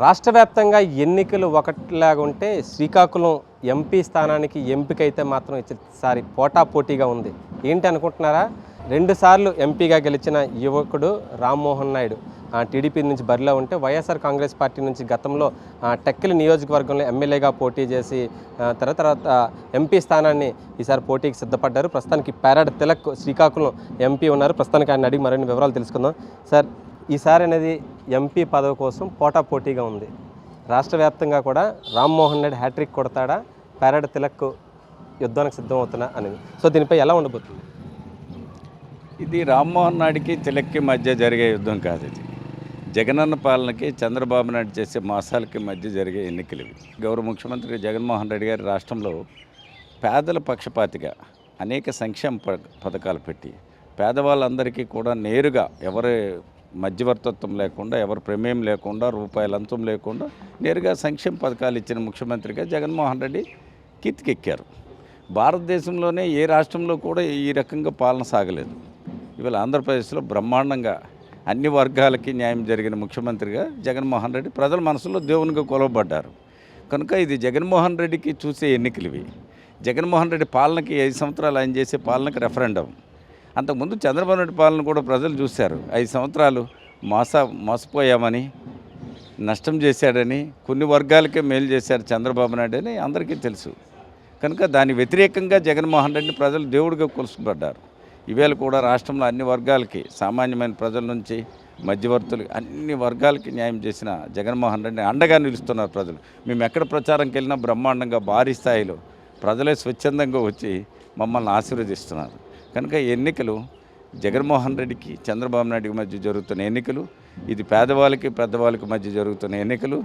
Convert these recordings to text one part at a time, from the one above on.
రాష్ట్ర వ్యాప్తంగా ఎన్నికలు ఒకటిలాగుంటే శ్రీకాకుళం ఎంపీ స్థానానికి ఎంపిక అయితే మాత్రం ఇచ్చేసారి పోటాపోటీగా ఉంది. ఏంటి అనుకుంటున్నారా? రెండుసార్లు ఎంపీగా గెలిచిన యువకుడు రామ్మోహన్ నాయుడు. టీడీపీ నుంచి బరిలో ఉంటే వైఎస్ఆర్ కాంగ్రెస్ పార్టీ నుంచి గతంలో టెక్కిలి నియోజకవర్గంలో ఎమ్మెల్యేగా పోటీ చేసి తర్వాత తర్వాత ఎంపీ స్థానాన్ని ఈసారి పోటీకి సిద్ధపడ్డారు. ప్రస్తుతానికి పేరాడ తిలక్ శ్రీకాకుళం ఎంపీ ఉన్నారు. ప్రస్తుతానికి ఆయన అడిగి మరిన్ని వివరాలు తెలుసుకుందాం. సార్ ఈసారి అనేది ఎంపీ పదవి కోసం పోటా పోటీగా ఉంది. రాష్ట్ర వ్యాప్తంగా కూడా రామ్మోహన్ రెడ్డి హ్యాట్రిక్ కొడతాడా పారాడ్ తిలక్ యుద్ధానికి సిద్ధమవుతున్నా అనేది. సో దీనిపై ఎలా ఉండబోతుంది? ఇది రామ్మోహన్ నాయుడికి తిలక్కి మధ్య జరిగే యుద్ధం కాదు ఇది. జగనన్న పాలనకి చంద్రబాబు నాయుడు చేసే మాసాలకి మధ్య జరిగే ఎన్నికలు ఇవి. గౌరవ ముఖ్యమంత్రి జగన్మోహన్ రెడ్డి గారి రాష్ట్రంలో పేదల పక్షపాతిగా అనేక సంక్షేమ ప- పథకాలు పెట్టి పేదవాళ్ళందరికీ కూడా నేరుగా ఎవరు మధ్యవర్తత్వం లేకుండా ఎవరి ప్రమేయం లేకుండా రూపాయి లంచం లేకుండా నేరుగా సంక్షేమ పథకాలు ఇచ్చిన ముఖ్యమంత్రిగా జగన్మోహన్ రెడ్డి కీర్తికెక్కారు భారతదేశంలోనే ఏ రాష్ట్రంలో కూడా ఈ రకంగా పాలన సాగలేదు. ఇవాళ ఆంధ్రప్రదేశ్లో బ్రహ్మాండంగా అన్ని వర్గాలకి న్యాయం జరిగిన ముఖ్యమంత్రిగా జగన్మోహన్ రెడ్డి ప్రజల మనసులో దేవునిగా కొలవబడ్డారు. కనుక ఇది జగన్మోహన్ రెడ్డికి చూసే ఎన్నికలు ఇవి. జగన్మోహన్ రెడ్డి పాలనకి ఐదు సంవత్సరాలు ఆయన చేసే పాలనకి రెఫరెండం అంతకుముందు చంద్రబాబు నాయుడు పాలన కూడా ప్రజలు చూశారు. ఐదు సంవత్సరాలు మోస మోసపోయామని నష్టం చేశాడని కొన్ని వర్గాలకే మేలు చేశారు చంద్రబాబు నాయుడు అని అందరికీ తెలుసు. కనుక దాని వ్యతిరేకంగా జగన్మోహన్ రెడ్డిని ప్రజలు దేవుడిగా కొలుసుపడ్డారు. ఇవేళ కూడా రాష్ట్రంలో అన్ని వర్గాలకి సామాన్యమైన ప్రజల నుంచి మధ్యవర్తులు అన్ని వర్గాలకి న్యాయం చేసిన జగన్మోహన్ రెడ్డిని అండగా నిలుస్తున్నారు ప్రజలు. మేము ఎక్కడ ప్రచారంకి వెళ్ళినా బ్రహ్మాండంగా భారీ స్థాయిలో ప్రజలే స్వచ్ఛందంగా వచ్చి మమ్మల్ని ఆశీర్వదిస్తున్నారు. కనుక ఎన్నికలు జగన్మోహన్ రెడ్డికి చంద్రబాబు నాయుడికి మధ్య జరుగుతున్న ఎన్నికలు ఇది పేదవాళ్ళకి పెద్దవాళ్ళకి మధ్య జరుగుతున్న ఎన్నికలు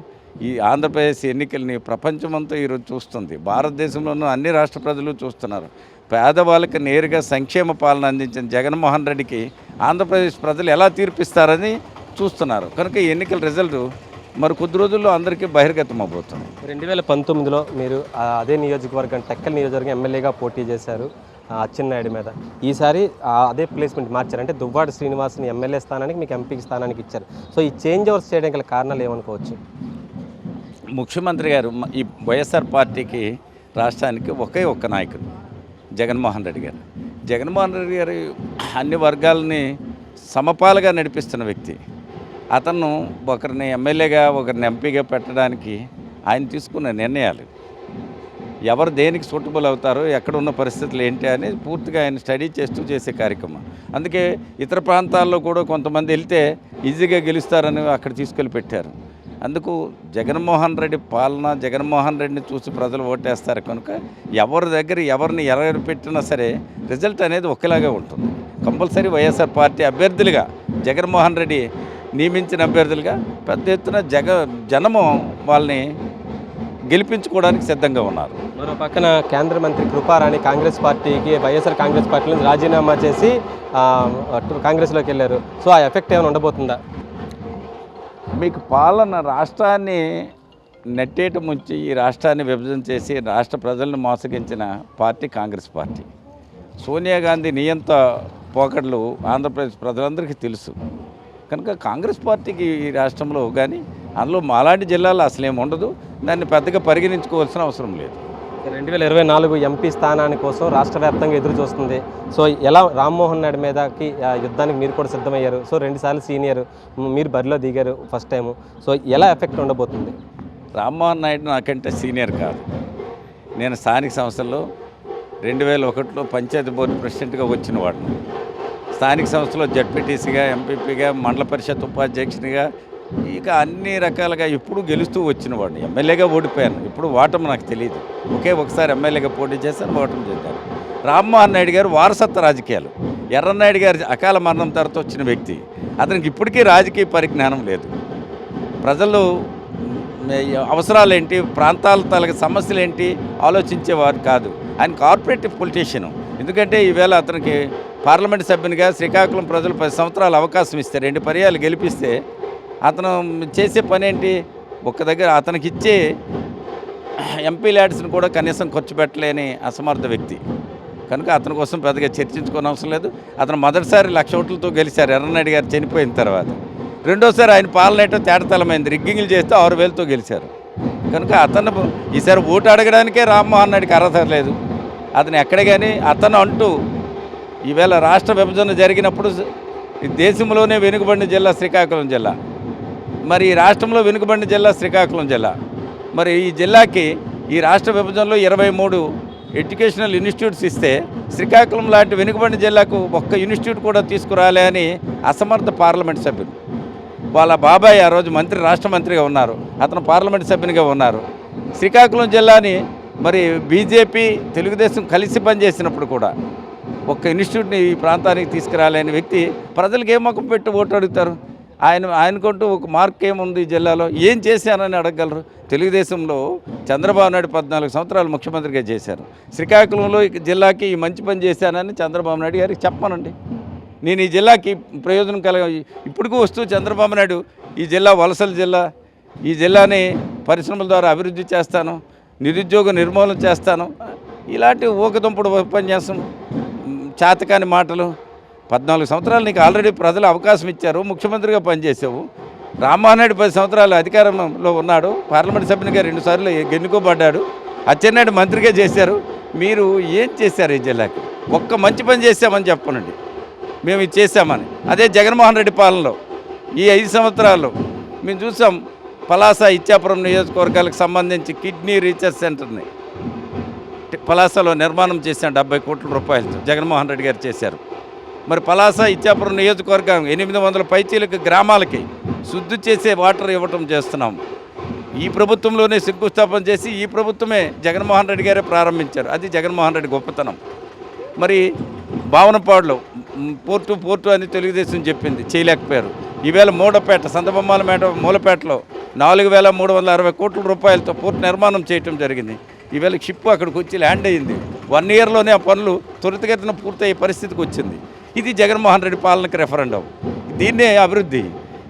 ఈ ఆంధ్రప్రదేశ్ ఎన్నికల్ని ప్రపంచమంతా ఈరోజు చూస్తుంది. భారతదేశంలోనూ అన్ని రాష్ట్ర ప్రజలు చూస్తున్నారు. పేదవాళ్ళకి నేరుగా సంక్షేమ పాలన అందించిన జగన్మోహన్ రెడ్డికి ఆంధ్రప్రదేశ్ ప్రజలు ఎలా తీర్పిస్తారని చూస్తున్నారు. కనుక ఈ ఎన్నికల రిజల్ట్ మరి కొద్ది రోజుల్లో అందరికీ బహిర్గతం అవబోతుంది రెండు వేల పంతొమ్మిదిలో మీరు అదే నియోజకవర్గం టెక్కల్ నియోజకవర్గం ఎమ్మెల్యేగా పోటీ చేశారు. అచ్చెన్నాయుడు మీద. ఈసారి అదే ప్లేస్మెంట్ మార్చారు. అంటే దువ్వాడ శ్రీనివాస్ని ఎమ్మెల్యే స్థానానికి మీకు ఎంపీ స్థానానికి ఇచ్చారు. సో ఈ చేంజ్ ఓవర్స్ చేయడానికి కారణాలు ఏమనుకోవచ్చు? ముఖ్యమంత్రి గారు ఈ వైఎస్ఆర్ పార్టీకి రాష్ట్రానికి ఒకే ఒక్క నాయకుడు జగన్మోహన్ రెడ్డి గారు. జగన్మోహన్ రెడ్డి గారు అన్ని వర్గాలని సమపాలుగా నడిపిస్తున్న వ్యక్తి. అతను ఒకరిని ఎమ్మెల్యేగా ఒకరిని ఎంపీగా పెట్టడానికి ఆయన తీసుకున్న నిర్ణయాలు. ఎవరు దేనికి సూటబుల్ అవుతారో ఎక్కడ ఉన్న పరిస్థితులు ఏంటి అని పూర్తిగా ఆయన స్టడీ చేస్తూ చేసే కార్యక్రమం. అందుకే ఇతర ప్రాంతాల్లో కూడా కొంతమంది వెళ్తే ఈజీగా గెలుస్తారని అక్కడ తీసుకెళ్ళి పెట్టారు. అందుకు జగన్మోహన్ రెడ్డి పాలన జగన్మోహన్ రెడ్డిని చూసి ప్రజలు ఓటేస్తారు కనుక ఎవరి దగ్గర ఎవరిని ఎవరు పెట్టినా సరే రిజల్ట్ అనేది ఒకేలాగా ఉంటుంది. కంపల్సరీ వైఎస్ఆర్ పార్టీ అభ్యర్థులుగా జగన్మోహన్ రెడ్డి నియమించిన అభ్యర్థులుగా పెద్ద ఎత్తున జగ జనము వాళ్ళని గెలిపించుకోవడానికి సిద్ధంగా ఉన్నారు. మరో పక్కన కేంద్ర మంత్రి కృపారాణి కాంగ్రెస్ పార్టీకి వైఎస్ఆర్ కాంగ్రెస్ పార్టీ నుంచి రాజీనామా చేసి కాంగ్రెస్లోకి వెళ్ళారు. సో ఆ ఎఫెక్ట్ ఏమైనా ఉండబోతుందా? మీకు పాలన రాష్ట్రాన్ని నెట్టేట ముంచి ఈ రాష్ట్రాన్ని విభజన చేసి రాష్ట్ర ప్రజలను మోసగించిన పార్టీ కాంగ్రెస్ పార్టీ. సోనియా గాంధీ నియంత పోకడలు ఆంధ్రప్రదేశ్ ప్రజలందరికీ తెలుసు. కనుక కాంగ్రెస్ పార్టీకి ఈ రాష్ట్రంలో కానీ అందులో మాలాంటి జిల్లాలో అసలేం ఉండదు. దాన్ని పెద్దగా పరిగణించుకోవాల్సిన అవసరం లేదు. రెండు వేల ఇరవై నాలుగు ఎంపీ స్థానాని కోసం రాష్ట్ర వ్యాప్తంగా ఎదురు చూస్తుంది. సో ఎలా రామ్మోహన్ నాయుడు మీదకి ఆ, యుద్ధానికి మీరు కూడా సిద్ధమయ్యారు. సో రెండుసార్లు సీనియర్ మీరు బరిలో దిగారు ఫస్ట్ టైము. సో ఎలా ఎఫెక్ట్ ఉండబోతుంది? రామ్మోహన్ నాయుడు నాకంటే సీనియర్ కాదు. నేను స్థానిక సంస్థల్లో రెండు వేల ఒకటిలో పంచాయతీ బోర్డు ప్రెసిడెంట్గా వచ్చిన వాడిని. స్థానిక సంస్థలో జడ్పీటీసీగా ఎంపీపీగా మండల పరిషత్ ఉపాధ్యక్షునిగా ఇక అన్ని రకాలుగా ఎప్పుడు గెలుస్తూ వచ్చిన వాడిని. ఎమ్మెల్యేగా ఓడిపోయాను. ఇప్పుడు ఓటమి నాకు తెలియదు ఒకే ఒకసారి ఎమ్మెల్యేగా పోటీ చేశాను ఓటమి చేశాను. రామ్మోహన్ నాయుడు గారు వారసత్వ రాజకీయాలు. ఎర్రన్నాయుడు గారి అకాల మరణం తర్వాత వచ్చిన వ్యక్తి. అతనికి ఇప్పటికీ రాజకీయ పరిజ్ఞానం లేదు. ప్రజలు అవసరాలు ఏంటి ప్రాంతాల తలకి సమస్యలు ఏంటి ఆలోచించేవారు కాదు. ఆయన కార్పొరేటివ్ పొలిటీషియను. ఎందుకంటే ఈవేళ అతనికి పార్లమెంట్ సభ్యునిగా శ్రీకాకుళం ప్రజలు పది సంవత్సరాలు అవకాశం ఇస్తే రెండు పర్యాలు గెలిపిస్తే అతను చేసే పని ఏంటి? ఒక్క దగ్గర అతనికి ఇచ్చే ఎంపీ ల్యాడ్స్ని కూడా కనీసం ఖర్చు పెట్టలేని అసమర్థ వ్యక్తి. కనుక అతని కోసం పెద్దగా చర్చించుకోని అవసరం లేదు. అతను మొదటిసారి లక్ష ఓట్లతో గెలిచారు. ఎర్రనాయుడు గారు చనిపోయిన తర్వాత. రెండోసారి ఆయన పాలన ఏంటో తేటతలమైంది. రిగ్గింగ్లు చేస్తే ఆరు వేలతో గెలిచారు. కనుక అతను ఈసారి ఓటు అడగడానికే రామ్మోహన్ నాయుడికి అర్హత లేదు. అతను ఎక్కడ కానీ అతను అంటూ ఈవేళ రాష్ట్ర విభజన జరిగినప్పుడు ఈ దేశంలోనే వెనుకబడిన జిల్లా శ్రీకాకుళం జిల్లా. మరి ఈ రాష్ట్రంలో వెనుకబడిన జిల్లా శ్రీకాకుళం జిల్లా. మరి ఈ జిల్లాకి ఈ రాష్ట్ర విభజనలో ఇరవై మూడు ఎడ్యుకేషనల్ ఇన్స్టిట్యూట్స్ ఇస్తే శ్రీకాకుళం లాంటి వెనుకబడిన జిల్లాకు ఒక్క ఇన్స్టిట్యూట్ కూడా తీసుకురాలే అని అసమర్థ పార్లమెంట్ సభ్యులు. వాళ్ళ బాబాయ్ ఆ రోజు మంత్రి రాష్ట్ర మంత్రిగా ఉన్నారు. అతను పార్లమెంట్ సభ్యునిగా ఉన్నారు. శ్రీకాకుళం జిల్లాని మరి బీజేపీ తెలుగుదేశం కలిసి పనిచేసినప్పుడు కూడా ఒక్క ఇన్స్టిట్యూట్ని ఈ ప్రాంతానికి తీసుకురాలేని వ్యక్తి ప్రజలకు ఏ మొక్కం పెట్టి ఓటు అడుగుతారు? ఆయన ఆయనకుంటూ ఒక మార్క్ ఏముంది ఈ జిల్లాలో? ఏం చేశానని అడగగలరు? తెలుగుదేశంలో చంద్రబాబు నాయుడు పద్నాలుగు సంవత్సరాలు ముఖ్యమంత్రిగా చేశారు. శ్రీకాకుళంలో జిల్లాకి ఈ మంచి పని చేశానని చంద్రబాబు నాయుడు గారికి చెప్పనండి నేను ఈ జిల్లాకి ప్రయోజనం కలగ ఇప్పటికూ వస్తూ చంద్రబాబు నాయుడు ఈ జిల్లా వలసల జిల్లా ఈ జిల్లాని పరిశ్రమల ద్వారా అభివృద్ధి చేస్తాను నిరుద్యోగ నిర్మూలన చేస్తాను. ఇలాంటి ఊకదుంపుడు ఉపన్యాసం చాతకాని చేతకాని మాటలు పద్నాలుగు సంవత్సరాలు నీకు ఆల్రెడీ ప్రజలు అవకాశం ఇచ్చారు ముఖ్యమంత్రిగా పనిచేసావు. రామ్మోహన్ రెడ్డి పది సంవత్సరాలు అధికారంలో ఉన్నాడు పార్లమెంట్ సభ్యునిగా రెండుసార్లు ఎన్నుకోబడ్డాడు అచ్చెన్నాయుడు మంత్రిగా చేశారు. మీరు ఏం చేశారు ఈ జిల్లాకి? ఒక్క మంచి పని చేశామని చెప్పనండి. మేము ఇది చేశామని. అదే జగన్మోహన్ రెడ్డి పాలనలో ఈ ఐదు సంవత్సరాల్లో మేము చూసాం పలాస ఇచ్చాపురం నియోజకవర్గాలకు సంబంధించి కిడ్నీ రీసెర్చ్ సెంటర్ని. పలాసలో నిర్మాణం చేశాం డెబ్బై కోట్ల రూపాయలతో జగన్మోహన్ రెడ్డి గారు చేశారు. మరి పలాస ఇచ్చాపురం నియోజకవర్గం ఎనిమిది వందల పైచీలకు గ్రామాలకి శుద్ధి చేసే వాటర్ ఇవ్వటం చేస్తున్నాం. ఈ ప్రభుత్వంలోనే శంకుస్థాపన చేసి ఈ ప్రభుత్వమే జగన్మోహన్ రెడ్డి గారే ప్రారంభించారు. అది జగన్మోహన్ రెడ్డి గొప్పతనం. మరి భావనపాడులో పోర్టు పోర్టు అని తెలుగుదేశం చెప్పింది చేయలేకపోయారు. ఈవేళ మూడపేట సందబొమ్మాల మేట మూలపేటలో నాలుగు వేల మూడు వందల అరవై కోట్ల రూపాయలతో పోర్టు నిర్మాణం చేయటం జరిగింది. ఈవేళ షిప్ అక్కడికి వచ్చి ల్యాండ్ అయ్యింది వన్ ఇయర్లోనే ఆ పనులు త్వరితగతిన పూర్తయ్యే పరిస్థితికి వచ్చింది. ఇది జగన్మోహన్ రెడ్డి పాలనకు రెఫరెండం దీన్నే అభివృద్ధి.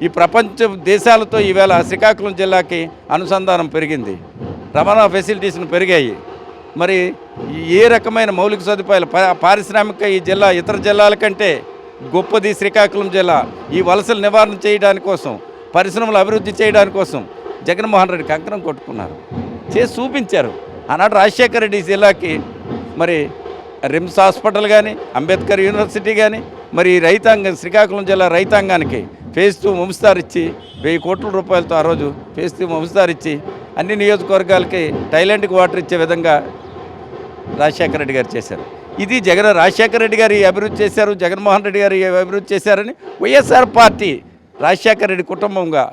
ఈ ప్రపంచ దేశాలతో ఈవేళ శ్రీకాకుళం జిల్లాకి అనుసంధానం పెరిగింది. రవాణా ఫెసిలిటీస్ను పెరిగాయి. మరి ఏ రకమైన మౌలిక సదుపాయాలు? పారిశ్రామిక ఈ జిల్లా ఇతర జిల్లాల కంటే గొప్పది శ్రీకాకుళం జిల్లా. ఈ వలసలు నివారణ చేయడానికి కోసం పరిశ్రమలు అభివృద్ధి చేయడానికి కోసం జగన్మోహన్ రెడ్డి కంకణం కొట్టుకున్నారు. చేసి చూపించారు. ఆనాడు రాజశేఖర రెడ్డి జిల్లాకి మరి రిమ్స్ హాస్పిటల్ కానీ అంబేద్కర్ యూనివర్సిటీ కానీ మరి రైతాంగం శ్రీకాకుళం జిల్లా రైతాంగానికి ఫేజ్ టూ వంశధార్ ఇచ్చి వెయ్యి కోట్ల రూపాయలతో ఆ రోజు ఫేజ్ టూ వంశధార్ ఇచ్చి అన్ని నియోజకవర్గాలకి టైలెంట్కి వాటర్ ఇచ్చే విధంగా రాజశేఖర రెడ్డి గారు చేశారు. ఇది జగన్ రాజశేఖర రెడ్డి గారు అభివృద్ధి చేశారు జగన్మోహన్ రెడ్డి గారు అభివృద్ధి చేశారని వైఎస్ఆర్ పార్టీ రాజశేఖర రెడ్డి కుటుంబంగా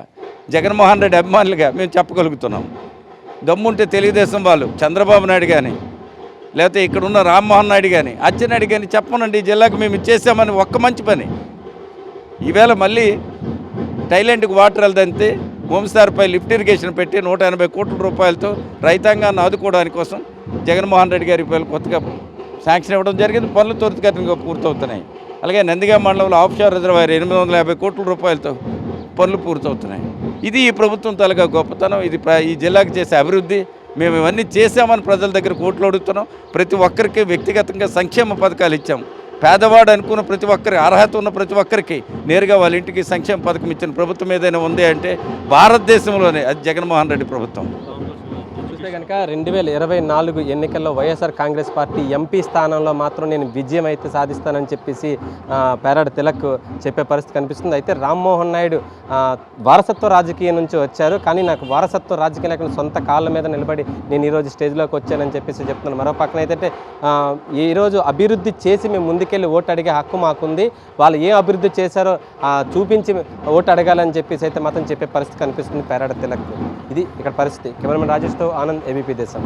జగన్మోహన్ రెడ్డి అభిమానులుగా మేము చెప్పగలుగుతున్నాం. దమ్ముంటే తెలుగుదేశం వాళ్ళు చంద్రబాబు నాయుడు కానీ లేకపోతే ఇక్కడ ఉన్న రామ్మోహన్ నాయుడు కానీ అచ్చెన్నాయుడు కానీ చెప్పనండి ఈ జిల్లాకు మేము ఇచ్చేసామని ఒక్క మంచి పని. ఈవేళ మళ్ళీ టైలాండ్కి వాటర్ వెళ్దంతే భూమిసారిపై లిఫ్ట్ ఇరిగేషన్ పెట్టి నూట ఎనభై కోట్ల రూపాయలతో రైతాంగాన్ని ఆదుకోవడానికి కోసం జగన్మోహన్ రెడ్డి గారి పేరు కొత్తగా శాంక్షన్ ఇవ్వడం జరిగింది. పనులు త్వరితగతిగా పూర్తవుతున్నాయి. అలాగే నందిగా మండలంలో ఆఫ్షోర్ రిజర్వాయర్ ఎనిమిది వందల యాభై కోట్ల రూపాయలతో పనులు పూర్తవుతున్నాయి. ఇది ఈ ప్రభుత్వం తాలూకా గొప్పతనం ఇది ప్ర- ఈ జిల్లాకు చేసే అభివృద్ధి. మేము ఇవన్నీ చేసామని ప్రజల దగ్గర కోట్లు అడుగుతున్నాం. ప్రతి ఒక్కరికి వ్యక్తిగతంగా సంక్షేమ పథకాలు ఇచ్చాం. పేదవాడు అనుకున్న ప్రతి ఒక్కరి అర్హత ఉన్న ప్రతి ఒక్కరికి నేరుగా వాళ్ళ ఇంటికి సంక్షేమ పథకం ఇచ్చిన ప్రభుత్వం ఏదైనా ఉంది అంటే భారతదేశంలోనే అది జగన్మోహన్ రెడ్డి ప్రభుత్వం. చూస్తే కనుక రెండు వేల ఇరవై నాలుగు ఎన్నికల్లో వైఎస్ఆర్ కాంగ్రెస్ పార్టీ ఎంపీ స్థానంలో మాత్రం నేను విజయం అయితే సాధిస్తానని చెప్పేసి ఆ, పేరాడ తిలక్ చెప్పే పరిస్థితి కనిపిస్తుంది. అయితే రామ్మోహన్ నాయుడు వారసత్వ రాజకీయం నుంచి వచ్చారు. కానీ నాకు వారసత్వ రాజకీయం లేకుండా సొంత కాళ్ళ మీద నిలబడి నేను ఈరోజు స్టేజ్లోకి వచ్చానని చెప్పేసి చెప్తున్నాను. మరో పక్కన అయితే ఈరోజు అభివృద్ధి చేసి మేము ముందుకెళ్ళి ఓటు అడిగే హక్కు మాకుంది. వాళ్ళు ఏం అభివృద్ధి చేశారో చూపించి ఓటు అడగాలని చెప్పేసి అయితే మాత్రం చెప్పే పరిస్థితి కనిపిస్తుంది పేరాడ తిలక్. ఇది ఇక్కడ పరిస్థితి. Cameraman రాజేష్తో Anand A B P Desam